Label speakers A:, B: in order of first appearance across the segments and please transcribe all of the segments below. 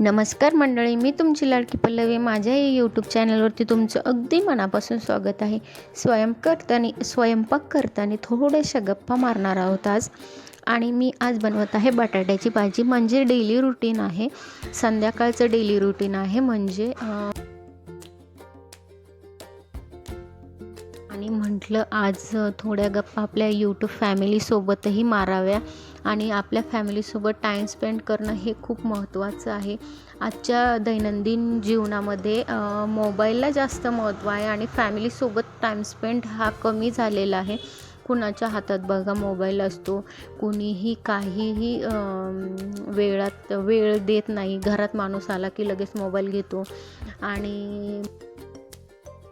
A: नमस्कार मंडळी मी तुमची लाडकी पल्लवी. माझ्या या यूट्यूब चॅनलवरती तुमचं अगदी मनापासून स्वागत आहे. स्वयंपाक स्वयंपाक करताना थोड्याशा गप्पा मारणार आहोत आज. आणि मी आज बनवत आहे बटाट्याची भाजी. म्हणजे डेली रुटीन आहे. संध्याकाळचं डेली रुटीन आहे. म्हणजे आणि म्हटलं आज थोड्या गप्पा आपल्या यूट्यूब फॅमिलीसोबतही माराव्या. आणि आपल्या फॅमिलीसोबत टाईम स्पेंड करणं हे खूप महत्त्वाचं आहे. आजच्या दैनंदिन जीवनामध्ये मोबाईलला जास्त महत्त्व आहे आणि फॅमिलीसोबत टाईम स्पेंड हा कमी झालेला आहे. कुणाच्या हातात बघा मोबाईल असतो कुणीही काहीही वेळात वेळ देत नाही. घरात माणूस आला की लगेच मोबाईल घेतो. आणि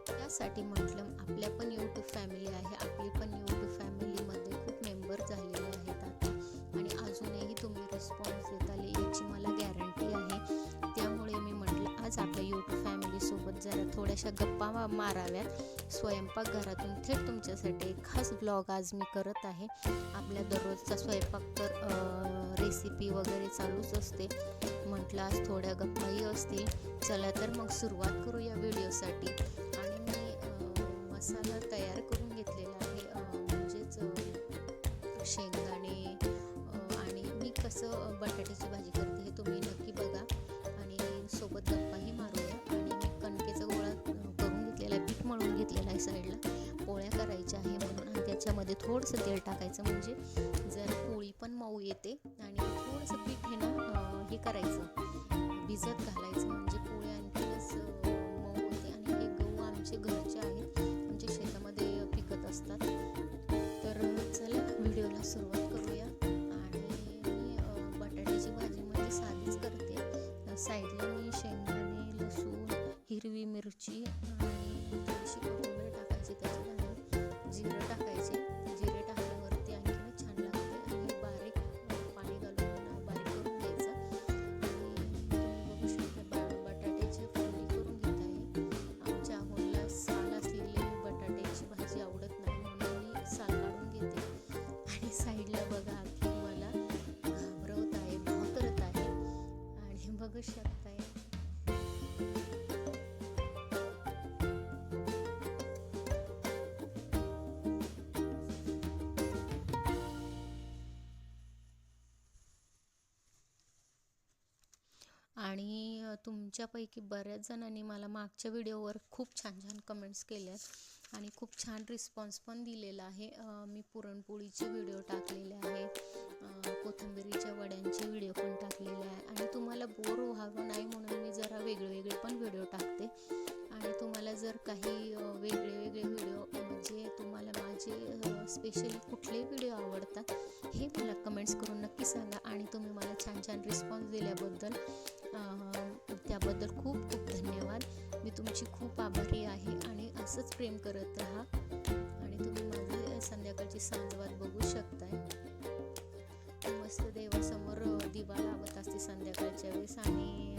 A: त्यासाठी म्हटलं आपल्या पण म्हटलं आज आपल्या यूट्यूब फॅमिलीसोबत जरा थोड्याशा गप्पा मा- माराव्यात. स्वयंपाकघरातून थेट तुमच्यासाठी एक खास ब्लॉग आज मी करत आहे. आपल्या दररोजचा स्वयंपाक तर रेसिपी वगैरे चालूच असते. म्हटलं आज थोड्या गप्पाही असतील. चला तर मग सुरुवात करू या व्हिडिओसाठी आणि मी मसाला तयार करून घेतलेला आहे. म्हणजेच शेंगदाणे आणि मी कसं बटाट्याची भाजी करते हे तुम्ही नक्की साईडला पोळ्या करायच्या आहे म्हणून आणि त्याच्यामध्ये थोडंसं तेल टाकायचं म्हणजे जर पोळी पण मऊ येते आणि थोडंसं पीठ हे ना हे करायचं भिजत घालायचं म्हणजे पोळी आणखीनच मऊ होते आणि हे गहू आमचे घरचे आहेत आमच्या शेतामध्ये पिकत असतात. तर चला व्हिडिओला सुरुवात करूया आणि मी बटाट्याची भाजी म्हणजे साधीच करते. साईडला मी शेंगदाणे लसूण हिरवी मिरची आणि थोडीशी आणि तुमच्यापैकी बऱ्याच जणांनी मला मागच्या व्हिडिओवर खूप छान छान कमेंट्स केल्यात आणि खूप छान रिस्पॉन्स पण दिलेला आहे. मी पुरणपोळीचे व्हिडिओ टाकलेले आहे कोथिंबिरीच्या वड्यांचे व्हिडिओ पण टाकलेले आहे आणि तुम्हाला बोर व्हावं नाही म्हणून मी जरा वेगळे वेगळे पण व्हिडिओ टाकते. आणि तुम्हाला जर काही वेगळे वेगळे व्हिडिओ म्हणजे तुम्हाला माझे स्पेशली कुठले व्हिडिओ आवडतात हे मला कमेंट्स करून नक्की सांगा आणि तुम्ही मला छान छान रिस्पॉन्स दिल्याबद्दल त्याबद्दल खूप खूप धन्यवाद. मी तुमची खूप आभारी आहे आणि असंच प्रेम करत राहा. आणि तुम्ही माझी संध्याकाळची सांजवाद बघू शकताय. मस्त देवासमोर दिवा लावत असते संध्याकाळच्या वेळेस आणि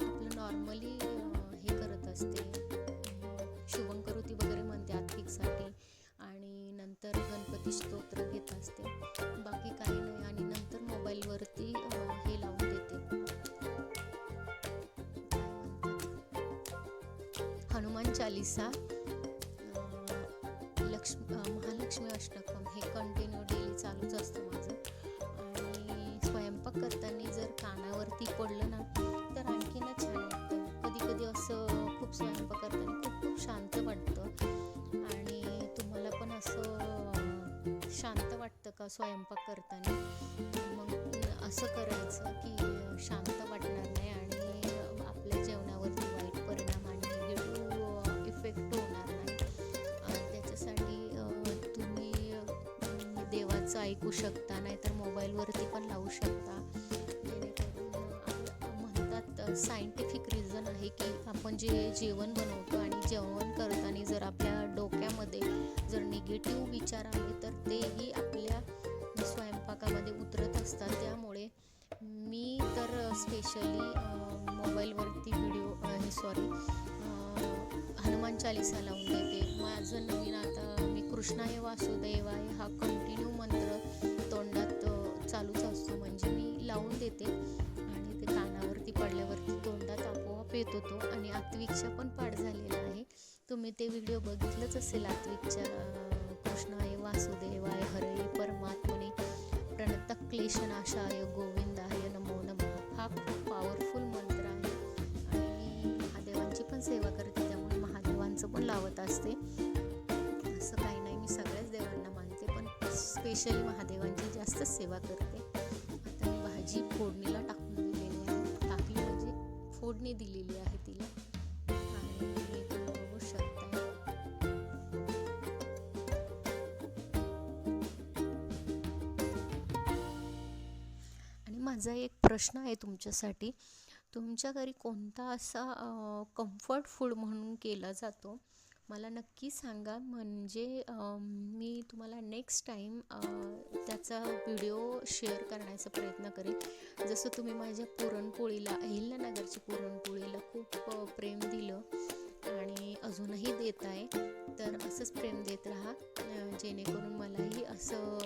A: आपलं नॉर्मली हनुमान चालिसा लक्ष्मी महालक्ष्मी अष्टकम हे कंटिन्यू डेली चालूच असतं माझं. आणि स्वयंपाक करताना जर कानावरती पडलं ना तर आणखीनच छान वाटतं. कधी कधी असं खूप स्वयंपाक करताना खूप खूप शांत वाटतं. आणि तुम्हाला पण असं शांत वाटतं का स्वयंपाक करताना? मग असं करायचं की शांत वाटणार नाही आणि अं, ऐकू शकता नाहीतर मोबाईलवरती पण लावू शकता. जेणेकरून म्हणतात सायंटिफिक रिझन आहे की आपण जे जेवण बनवतो आणि जेवण करताना जर आपल्या डोक्यामध्ये जर निगेटिव्ह विचार आले तर तेही आपल्या स्वयंपाकामध्ये उतरत असतात. त्यामुळे मी तर स्पेशली मोबाईलवरती व्हिडिओ हे सॉरी हनुमान चालिसा लावून देते. माझं नवीन आता कृष्णाय वासुदेवाय हा कंटिन्यू मंत्र तोंडात चालूच असतो. म्हणजे मी लावून देते आणि ते कानावरती पडल्यावरती तोंडात आपोआप येत होतो आणि आत्विकचा पण पाठ झालेला आहे. तुम्ही ते व्हिडिओ बघितलंच असेल आत्विकच्या कृष्णाय वासुदेवाय हरे परमात्मने प्रणत क्लेशनाशाय गोविंदाय नमो नम. हा खूप पॉवरफुल मंत्र आहे. आणि मी महादेवांची पण सेवा करते त्यामुळे महादेवांचं पण लावत असते. स्पेशल महादेवांची जास्त सेवा करते. आता मी भाजी फोडणीला टाकून दिलेली आहे. टाकली म्हणजे फोडणी दिलेली आहे तिला. आणि बघू शकता आणि माझा एक प्रश्न आहे तुमच्यासाठी. तुमच्या घरी कोणता असा कम्फर्ट फूड म्हणून केला जातो? मला नक्की सांगा. म्हणजे मी तुम्हाला नेक्स्ट टाईम त्याचा व्हिडिओ शेअर करण्याचा प्रयत्न करेन. जसं तुम्ही माझ्या पुरणपोळीला अहिल्यानगरची पुरणपोळीला खूप प्रेम दिलं आणि अजूनही देत आहे तर असंच प्रेम देत राहा. जेणेकरून मलाही असं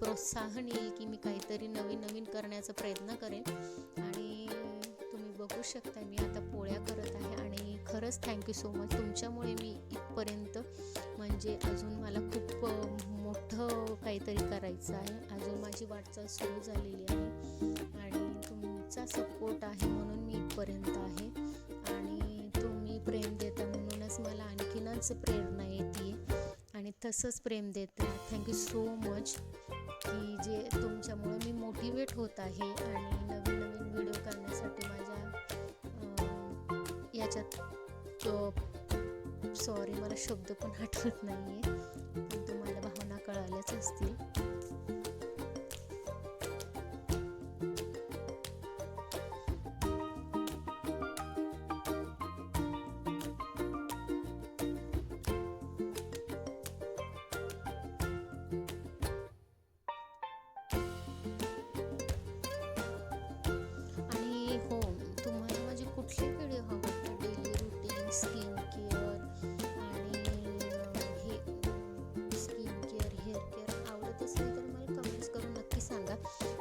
A: प्रोत्साहन येईल की मी काहीतरी नवीन नवीन करण्याचा प्रयत्न करेन. आणि तुम्ही बघू शकता मी आता पोळ्या करत आहे आणि खरंच थँक्यू सो मच तुमच्यामुळे मी इथपर्यंत म्हणजे अजून मला खूप मोठं काहीतरी करायचं आहे. अजून माझी वाटचाल सुरू झालेली आहे आणि तुमचा सपोर्ट आहे म्हणून मी इथपर्यंत आहे. आणि तुम्ही प्रेम देता म्हणूनच मला आणखीनच प्रेरणा येते आणि तसंच प्रेम देता. थँक्यू सो मच की जे तुमच्यामुळं मी मोटिवेट होत आहे आणि नवीन नवीन व्हिडिओ करण्यासाठी माझ्या याच्यात याच्यात सॉरी मला शब्द पण आठवत नाही आहे पण तुम्हाला भावना कळाल्याच असतील.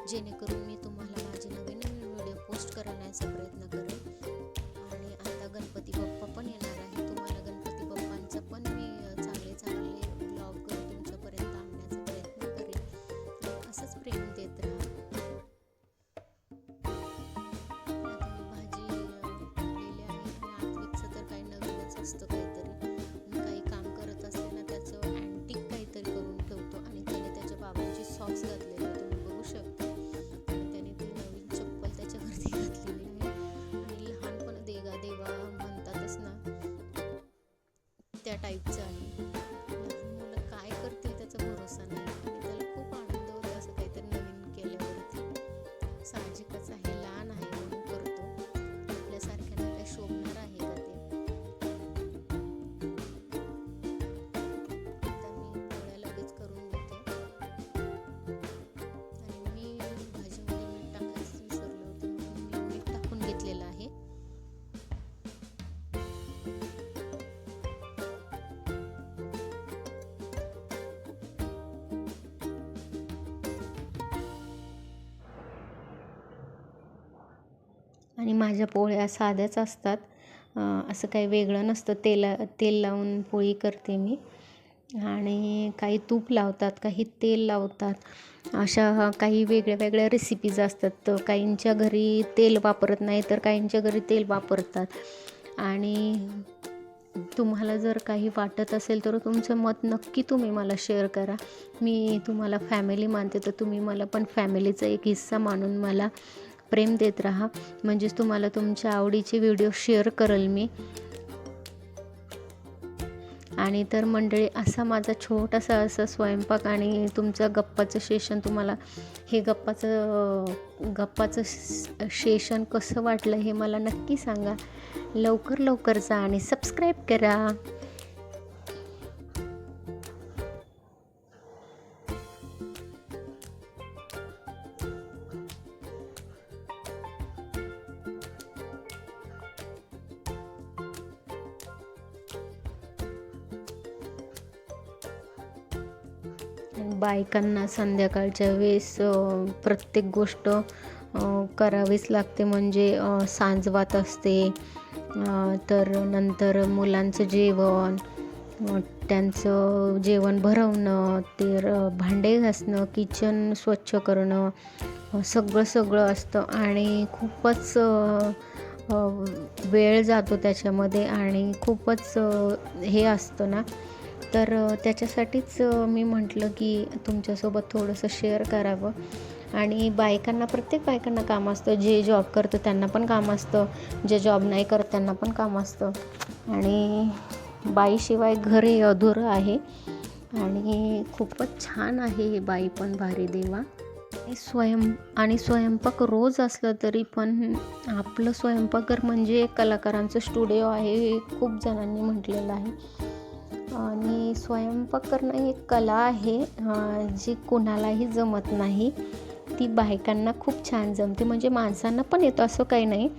A: जेणेकरून मी तुम्हाला माझे नवीन नवीन व्हिडिओ पोस्ट करण्याचा प्रयत्न करेन. आणि आता गणपती बाप्पा पण येणार आहे तुम्हाला गणपती बाप्पांचं पण मी चांगले चांगले ब्लॉग तुमच्यापर्यंत आणण्याचा प्रयत्न करेन. असंच प्रेम देत राहा. भाजी आहे. आणि तर काही नवीनच असतं ടൈപ്സ് ആണ് आणि माझ्या पोळ्या साध्याच असतात. असं काही वेगळं नसतं. तेला तेल लावून पोळी करते मी. आणि काही तूप लावतात काही तेल लावतात. अशा काही वेगळ्या वेगळ्या रेसिपीज असतात. तर काहींच्या घरी तेल वापरत नाही तर काहींच्या घरी तेल वापरतात. आणि तुम्हाला जर काही वाटत असेल तर तुमचं मत नक्की तुम्ही मला शेअर करा. मी तुम्हाला फॅमिली मानते तर तुम्ही मला पण फॅमिलीचा एक हिस्सा मानून मला प्रेम देत राहा. म्हणजेच तुम्हाला तुमच्या आवडीचे व्हिडिओ शेअर करेल मी. आणि तर मंडळी असा माझा छोटासा असा स्वयंपाक आणि तुमचं गप्पाचं सेशन तुम्हाला हे गप्पाचं गप्पाचं सेशन कसं वाटलं हे मला नक्की सांगा. लवकर लवकर जा आणि सबस्क्राईब करा. बायकांना संध्याकाळच्या वेळेस प्रत्येक गोष्ट करावीच लागते. म्हणजे सांजवात असते तर नंतर मुलांचं जेवण त्यांचं जेवण भरवणं ते र- भांडे घासणं किचन स्वच्छ करणं सगळं सगळं असतं. आणि खूपच वेळ जातो त्याच्यामध्ये आणि खूपच हे असतं ना तर त्याच्यासाठीच मी म्हटलं की तुमच्यासोबत थोडंसं शेअर करावं. आणि बायकांना प्रत्येक बायकांना काम असतं. जे जॉब करतं त्यांना पण काम असतं. जे जॉब नाही करत त्यांना पण काम असतं. आणि बाईशिवाय घर हे अधुरं आहे. आणि खूपच छान आहे हे बाई पण भारी देवा. आणि स्वयं आणि स्वयंपाक रोज असलं तरी पण आपलं स्वयंपाकघर म्हणजे एक कलाकारांचं स्टुडिओ आहे हे खूप जणांनी म्हटलेलं आहे. आणि स्वयंपाक करणं ही एक कला आहे जी कोणालाही जमत नाही. ती बायकांना खूप छान जमते. म्हणजे माणसांना पण येतं असं काही नाही.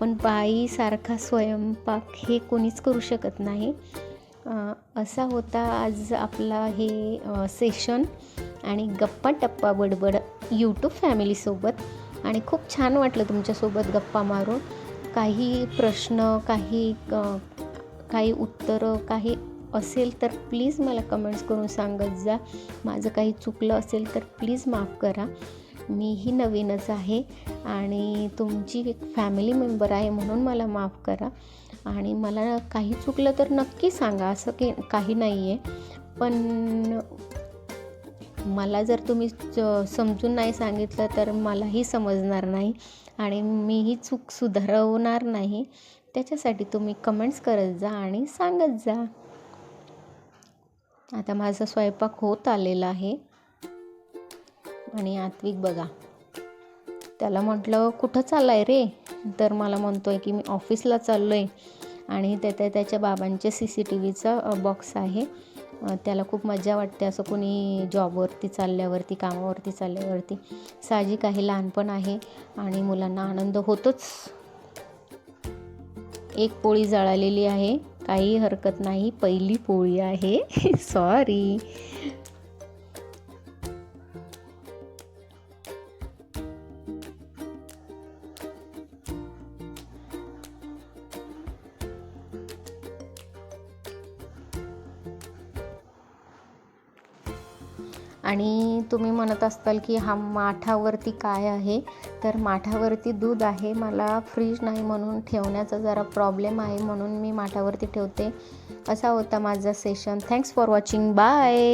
A: पण बाईसारखा स्वयंपाक हे कोणीच करू शकत नाही. असा होता आज आपला हे सेशन आणि गप्पा टप्पा बडबड यूट्यूब फॅमिलीसोबत आणि खूप छान वाटलं तुमच्यासोबत गप्पा मारून. काही प्रश्न काही काही उत्तरं काही असेल तर प्लीज मला कमेंट्स करून सांगत जा. माझं काही चुकलं असेल तर प्लीज माफ करा. मीही नवीनच आहे आणि तुमची एक फॅमिली मेंबर आहे म्हणून मला माफ करा. आणि मला काही चुकलं तर नक्की सांगा असं की काही नाही आहे पण मला जर तुम्ही च- समजून नाही सांगितलं तर मलाही समजणार नाही आणि मीही चूक सुधारवणार नाही. त्याच्यासाठी तुम्ही कमेंट्स करत जा आणि सांगत जा. आता माझा स्वयंपाक होत आलेला आहे. आणि आत्विक बघा. त्याला म्हटलं कुठं चाललाय रे? तर मला म्हणतो आहे की मी ऑफिसला चाललो आहे आणि त्याच्या त्याच्या बाबांच्या सी सी टी व्हीचा बॉक्स आहे. त्याला खूप मजा वाटते असं कोणी जॉबवरती चालल्यावरती कामावरती चालल्यावरती. साहजिक आहे लहानपण आहे आणि मुलांना आनंद होतोच. एक पोळी जळालेली आहे. काही हरकत नाही. पहिली पोळी आहे. सॉरी आणि तुम्ही म्हणत असताल की हा माठावरती काय आहे? तर माठावरती दूध आहे. मला फ्रीज नाही म्हणून ठेवण्याचा जरा प्रॉब्लेम आहे म्हणून मी माठावरती ठेवते. असा होता माझा session thanks for watching bye